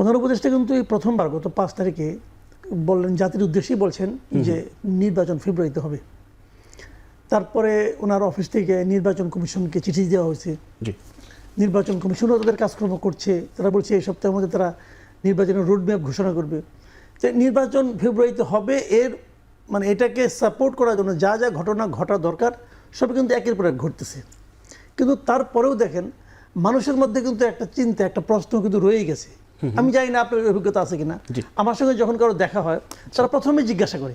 প্রধান উপদেষ্টা কিন্তু এই প্রথমবার গত পাঁচ তারিখে বললেন জাতির উদ্দেশ্যেই বলছেন যে নির্বাচন ফেব্রুয়ারিতে হবে। তারপরে ওনার অফিস থেকে নির্বাচন কমিশনকে চিঠি দেওয়া হয়েছে। নির্বাচন কমিশনও তাদের কাজকর্ম করছে। তারা বলছে এই সপ্তাহের মধ্যে তারা নির্বাচনের রোডম্যাপ ঘোষণা করবে। তো নির্বাচন ফেব্রুয়ারিতে হবে এর মানে এটাকে সাপোর্ট করার জন্য যা যা ঘটনা ঘটা দরকার সব কিন্তু একের পর এক ঘটতেছে। কিন্তু তারপরেও দেখেন মানুষের মধ্যে কিন্তু একটা চিন্তা একটা প্রশ্ন কিন্তু রয়েই গেছে। আমি জানি না আপনার অভিজ্ঞতা আছে কিনা। আমার সঙ্গে যখন কারও দেখা হয় তারা প্রথমে জিজ্ঞাসা করে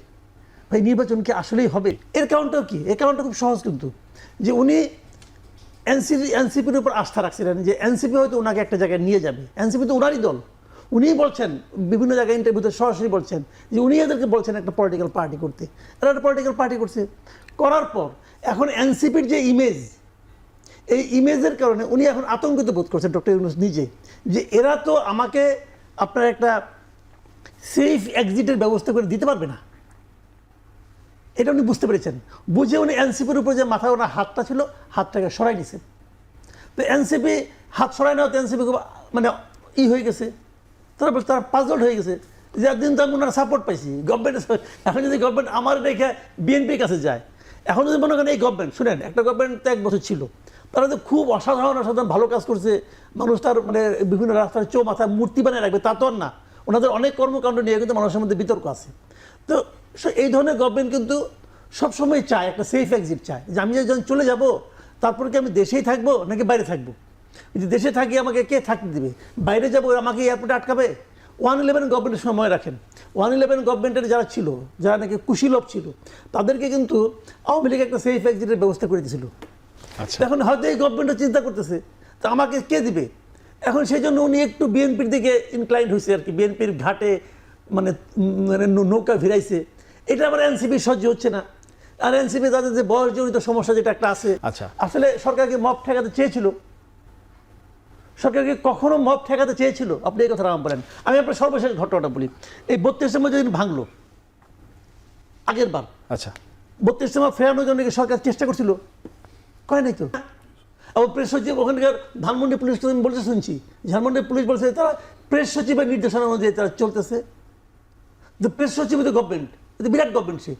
ভাই নির্বাচন কি আসলেই হবে? এর কারণটাও কি? এর কারণটা খুব সহজ কিন্তু যে উনি এনসিপি এনসিপির উপর আস্থা রাখছিলেন যে এনসিপি হয়তো ওনাকে একটা জায়গায় নিয়ে যাবে। এনসিপি তো ওনারই দল। উনিই বলছেন বিভিন্ন জায়গায় ইন্টারভিউতে সরাসরি বলছেন যে উনি এদেরকে বলছেন একটা পলিটিক্যাল পার্টি করতে। এরা একটা পলিটিক্যাল পার্টি করছে। করার পর এখন এনসিপির যে ইমেজ এই ইমেজের কারণে উনি এখন আতঙ্কিত বোধ করছেন ডক্টর ইউনুস নিজে, যে এরা তো আমাকে আপনার একটা সেফ এক্সিটের ব্যবস্থা করে দিতে পারবে না। এটা উনি বুঝতে পেরেছেন। বুঝে উনি এনসিপির উপর যে মাথায় ওনার হাতটা ছিল, হাতটাকে সরাই নিছেন তো এনসিপি হাত সরাই নেওয়া এনসিপি মানে ই হয়ে গেছে। তারপর তার তারা পাজল হয়ে গেছে। যে একদিন তো আমি ওনার সাপোর্ট পাইছি। গভর্নমেন্ট এখন যদি গভর্নমেন্ট আমার রেখে বিএনপির কাছে যায়, এখন যদি মনে করেন এই গভর্নমেন্ট শুনেন, একটা গভর্নমেন্ট তো এক বছর ছিল। তারা তো খুব অসাধারণ অসাধারণ ভালো কাজ করছে। মানুষ তার মানে বিভিন্ন রাস্তার চৌ মাথায় মূর্তি বানিয়ে রাখবে, তা তো না। ওনাদের অনেক কর্মকাণ্ড নিয়ে কিন্তু মানুষের মধ্যে বিতর্ক আছে। তো এই ধরনের গভর্নমেন্ট কিন্তু সবসময় চায়, একটা সেফ এক্সিট চায়। যে আমি যখন চলে যাব, তারপর কি আমি দেশেই থাকব নাকি বাইরে থাকব? যদি দেশে থাকি, আমাকে কে থাকতে দেবে? বাইরে যাব, আমাকে এয়ারপোর্টে আটকাবে? ওয়ান ইলেভেন গভর্নমেন্টের সময় রাখেন। ওয়ান ইলেভেন গভর্নমেন্টের যারা ছিল, যারা নাকি কুশীলভ ছিল, তাদেরকে কিন্তু আওয়ামী লীগ একটা সেফ এক্সিটের ব্যবস্থা করে দিয়েছিল। এখন হয়তো এই গভর্নমেন্টও চিন্তা করতেছে তা আমাকে কে দিবে? এখন সেই জন্য উনি একটু বিএনপির দিকে ইনক্লাইন্ড হয়েছে আর কি। বিএনপির ঘাটে মানে মানে নৌকা ভিড়াইছে। এটা আবার এনসিপি সহ্য হচ্ছে না। আর এনসিপি তাদের যে বয়সজনিত সমস্যা যেটা একটা আছে আচ্ছা। আসলে সরকারকে মপ ঠেকাতে চেয়েছিল। সরকারকে কখনো মপ ঠেকাতে চেয়েছিল? আপনি এই কথাটা আমার বলেন। আমি আপনার সর্বশেষ ঘটনাটা বলি। এই বত্রিশের মধ্যে যেদিন ভাঙলো আগের বার আচ্ছা। বত্রিশ সময় ফেরানোর জন্য সরকার চেষ্টা করছিল? কয় নাই তো? আবার প্রেস সচিব ওখানকার ধানমন্ডি পুলিশ আমি বলতে শুনছি। ঝাড়মন্ডি পুলিশ বলছে, তারা প্রেস সচিবের নির্দেশনা অনুযায়ী তারা চলতেছে। প্রেস সচিব তো গভর্নমেন্ট বিরাট গভর্নমেন্ট সে।